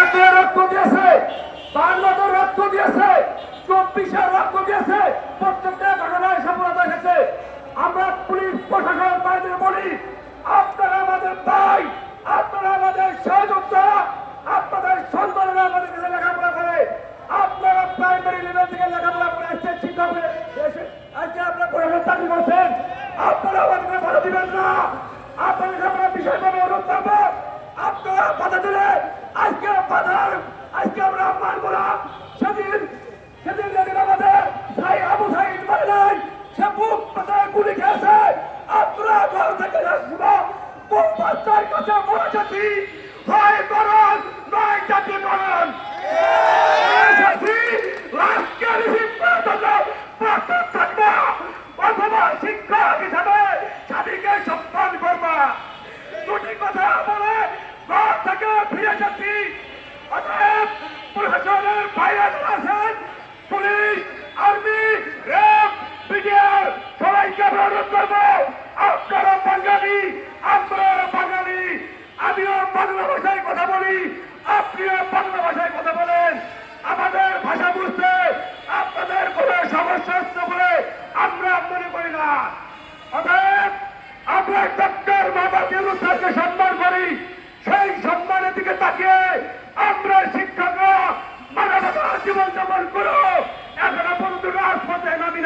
একাত্তরে রক্ত দিয়েছে বান্নতে রক্ত দিয়েছে, চব্বিশে রক্ত দিয়েছে, প্রত্যেকটা ঘটনায় সফলতা এসেছে। আমরা পুলিশ প্রশাসন বাইরে বলি, আপনারা আমাদের ভাই, আপনারা আমাদের সহযোগিতা আপনাদের সন্তানের আমাদের কাছে লেখাপড়া করে, আপনারা প্রাইমারি লেভেল থেকে লেখাপড়া করে এসে শিক্ষক আজকে আপনারা প্রশাসন চাকরি করছেন, আপনারা আমাদের ভালো দিবেন না। আপনাদের আমরা বিষয় আমরা মানব না সেদিন সেদিন যেদিন আমাদের সাই আবু সাইদ মারে নাই সে বুক পাতায় গুলি খেয়েছে। আপনারা ঘর থেকে শুনো বুক বাচ্চার কাছে মরে যেতি হয় করণ নয় জাতি করণ এসেছি রাষ্ট্রের সিদ্ধান্ত প্রস্তুত থাকব অথবা শিক্ষক হিসাবে স্বামীকে সম্মান করবা দুটি কথা বলে ঘর থেকে ফিরে যাচ্ছি আমরা আমিও বাংলা ভাষায় কথা বলি, আপনিও বাংলা ভাষায় কথা বলেন। আমাদের ভাষা বুঝতে আপনাদের কোনো বলে আমরা মনে করি না। অতএব আমরা ডক্টর বাবা স্যারকে সম্মান জীবন যাপন করো। এখনও পর্যন্ত রাজপথে নামি